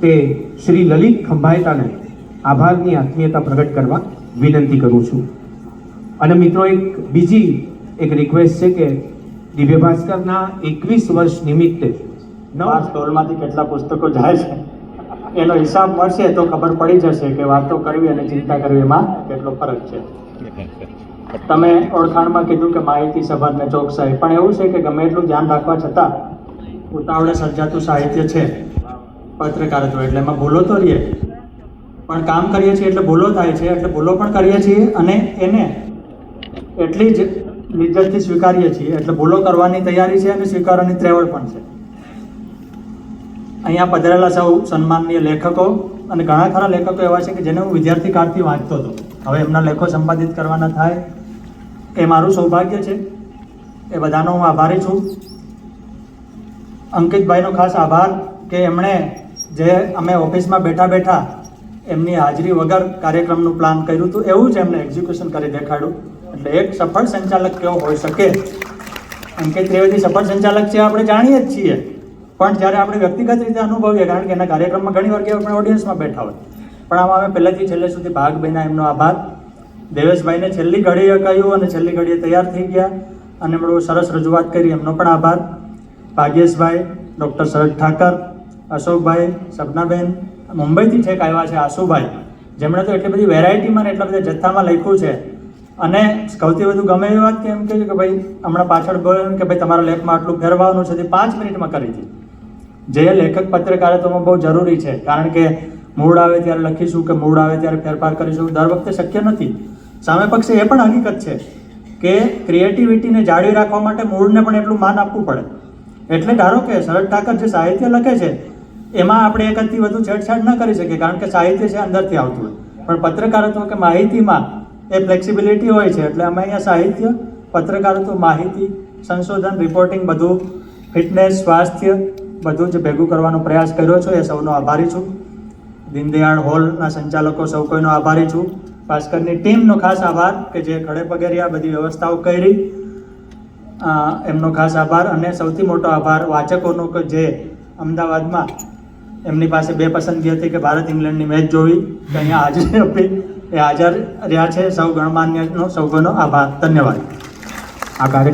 તે શ્રી લલિત ખંભાયતાને આભારની આત્મીયતા પ્રગટ કરવા વિનંતી કરું છું. અને મિત્રો, એક બીજી એક રિક્વેસ્ટ છે કે દિવ્ય ભાસ્કરના એકવીસ વર્ષ નિમિત્તે નવા સ્ટોલમાંથી કેટલા પુસ્તકો જાય છે? એનો હિસાબ મળશે તો ખબર પડી જશે કે વાતો કરવી અને ચિંતા કરવી એમાં કેટલો ફરક છે. તમે ઓળખાણમાં કીધું કે માહિતી સભર ને ચોકસાઈ, પણ એવું છે કે ગમે એટલું ધ્યાન રાખવા છતાં ઉતાવળે સર્જાતું સાહિત્ય છે. પત્રકારત્વ એટલે એમાં ભૂલો તો રહીએ. પણ કામ કરીએ છીએ એટલે ભૂલો થાય છે, એટલે ભૂલો પણ કરીએ છીએ અને એને એટલી જ નિજ્જતથી સ્વીકારીએ છીએ. એટલે ભૂલો કરવાની તૈયારી છે અને સ્વીકારવાની ત્રેવડ પણ છે. અહીંયા પધરેલા સૌ સન્માનનીય લેખકો અને ઘણા ખરા લેખકો એવા છે કે જેને હું વિદ્યાર્થી કાળથી વાંચતો હતો. હવે એમના લેખો સંપાદિત કરવાના થાય. એ મારું સૌભાગ્ય છે. એ બધાનો હું આભારી છું. અંકિતભાઈનો ખાસ આભાર કે એમણે જે અમે ઓફિસમાં બેઠા બેઠા એમની હાજરી વગર કાર્યક્રમનું પ્લાન કર્યું હતું, એવું જ એમને એક્ઝિક્યુશન કરી દેખાડ્યું. એટલે એક સફળ સંચાલક કેવો હોઈ શકે? અંકિત ત્રિવેદી સફળ સંચાલક છે, આપણે જાણીએ જ છીએ. પણ જ્યારે આપણે વ્યક્તિગત રીતે અનુભવીએ, કારણ કે એના કાર્યક્રમમાં ઘણી વાર આપણે ઓડિયન્સમાં બેઠા હોય. પણ આમાં અમે પહેલેથી છેલ્લે સુધી ભાગ બન્યા, એમનો આભાર. દેવેશભાઈને છેલ્લી ઘડીએ કહ્યું અને છેલ્લી ઘડીએ તૈયાર થઈ ગયા અને એમણે સરસ રજૂઆત કરી, એમનો પણ આભાર. ભાગ્યેશભાઈ ડૉક્ટર શરદ ઠાકર અશોકભાઈ, સપનાબેન, મુંબઈથી છેક આવ્યા છે આશુભાઈ. જેમણે તો એટલી બધી વેરાયટીમાં ને એટલા બધા જથ્થામાં લખ્યું છે. અને સૌથી વધુ ગમે એવી વાત કેમ કે ભાઈ, હમણાં પાછળ બોલ્યું કે ભાઈ, તમારા લેખમાં આટલું ફેરવાનું છે તે પાંચ મિનિટમાં કરી હતી. જે લેખક પત્રકારત્વમાં બહુ જરૂરી છે. કારણ કે મૂળ આવે ત્યારે લખીશું કે મૂળ આવે ત્યારે ફેરફાર કરીશું, દર વખતે શક્ય નથી. સામે પક્ષે એ પણ હકીકત છે કે ક્રિએટિવિટીને જાળવી રાખવા માટે મૂળને પણ એટલું માન આપવું પડે. એટલે ધારો કે શરદ ઠાકર જે સાહિત્ય લખે છે એમાં આપણે એકદથી વધુ છેડછાડ ન કરી શકીએ, કારણ કે સાહિત્ય છે અંદરથી આવતું હોય. પણ પત્રકારત્વ કે માહિતીમાં એ ફ્લેક્સિબિલિટી હોય છે, એટલે અમે અહીંયા સાહિત્ય, પત્રકારત્વ, માહિતી, સંશોધન રિપોર્ટિંગ બધું ફિટનેસ સ્વાસ્થ્ય બધું જ ભેગું કરવાનો પ્રયાસ કર્યો છો. એ સૌનો આભારી છું. દીનદયાળ હોલના સંચાલકો સૌ કોઈનો આભારી છું. ભાસ્કરની ટીમનો ખાસ આભાર કે જે ખડે પગેરી આ બધી વ્યવસ્થાઓ કરી. એમનો ખાસ આભાર અને સૌથી મોટો આભાર વાચકોનો કે જે અમદાવાદમાં એમની પાસે બે પસંદગી હતી કે ભારત ઇંગ્લેન્ડની મેચ જોવી. કે અહીંયા હાજરી આપી એ હાજર રહ્યા છે. સૌ ગણમાન્યનો સૌ કોઈનો આભાર. ધન્યવાદ. આ કાર્ય